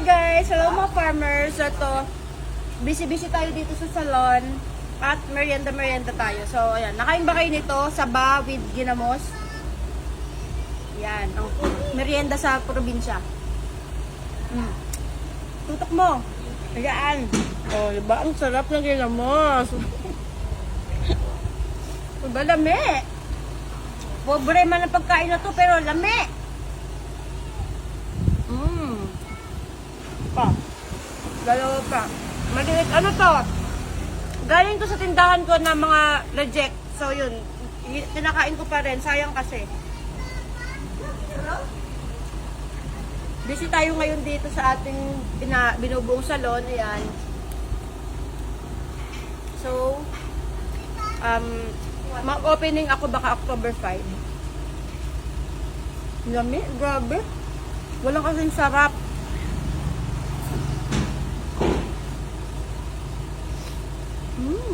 Guys! Hello mga farmers! Ito, busy-busy tayo dito sa salon at merienda-merienda tayo. So, ayan. Nakain ba kayo nito? Saba with ginamos? Yan. Ang merienda sa probinsya. Mm. Tutok mo. Ayan. Oh, diba? Ang sarap ng ginamos. diba, lami? Pobre man ang pagkain na to, pero lami. Pa. Dalawa pa. Maliit. Ano to? Galing to sa tindahan ko na mga reject. So, yun. Tinakain ko pa rin. Sayang kasi. Busy tayo ngayon dito sa ating bina, binubuong salon. Ayan. So, um, mag-opening ako baka October 5. Lami, grabe. Walang kasing sarap. Mm.